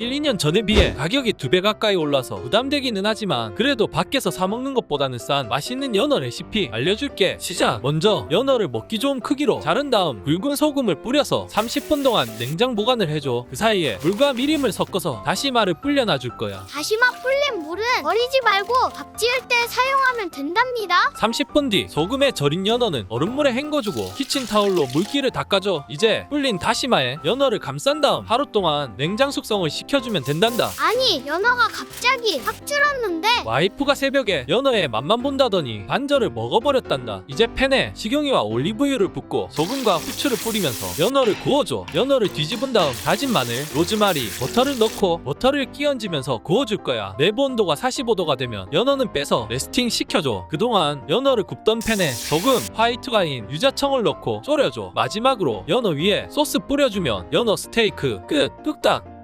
1, 2년 전에 비해 가격이 두 배 가까이 올라서 부담되기는 하지만 그래도 밖에서 사 먹는 것보다는 싼 맛있는 연어 레시피 알려줄게. 시작. 먼저 연어를 먹기 좋은 크기로 자른 다음 굵은 소금을 뿌려서 30분 동안 냉장 보관을 해줘. 그 사이에 물과 미림을 섞어서 다시마를 불려놔 줄 거야. 다시마 불린 물은 버리지 말고 밥 지을 때 사용하면 된답니다. 30분 뒤 소금에 절인 연어는 얼음물에 헹궈주고 키친타올로 물기를 닦아줘. 이제 불린 다시마에 연어를 감싼 다음 하루 동안 냉장 숙성을 시켜주면 된단다. 아니 연어가 갑자기 확 줄었는데 와이프가 새벽에 연어의 맛만 본다더니 반절을 먹어버렸단다. 이제 팬에 식용유와 올리브유를 붓고 소금과 후추를 뿌리면서 연어를 구워줘. 연어를 뒤집은 다음 다진 마늘, 로즈마리, 버터를 넣고 버터를 끼얹으면서 구워줄 거야. 내부 온도가 45도가 되면 연어는 빼서 레스팅 시켜줘. 그동안 연어를 굽던 팬에 소금, 화이트 와인, 유자청을 넣고 졸여줘. 마지막으로 연어 위에 소스 뿌려주면 연어 스테이크 끝. 뚝딱.